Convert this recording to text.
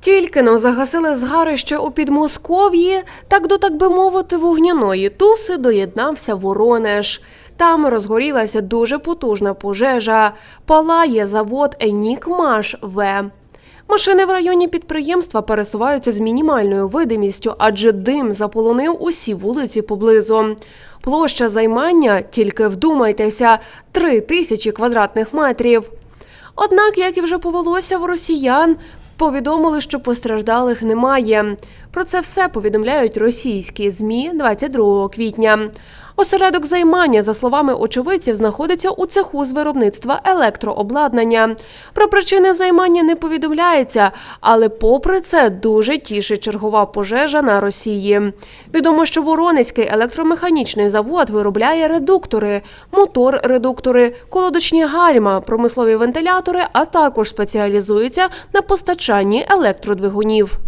Тільки но загасили згарище у Підмосков'ї, так до так би мовити вогняної туси доєднався Воронеж. Там розгорілася дуже потужна пожежа. Палає завод Енікмаш В. Машини в районі підприємства пересуваються з мінімальною видимістю, адже дим заполонив усі вулиці поблизу. Площа займання, тільки вдумайтеся, три тисячі квадратних метрів. Однак, як і вже повелося в росіян, повідомили, що постраждалих немає. Про це все повідомляють російські змі 22 квітня. Осередок займання, за словами очевидців, знаходиться у цеху з виробництва електрообладнання. Про причини займання не повідомляється, але попри це дуже тішить чергова пожежа на Росії. Відомо, що Воронецький електромеханічний завод виробляє редуктори, мотор-редуктори, колодочні гальма, промислові вентилятори, а також спеціалізується на постачанні електродвигунів.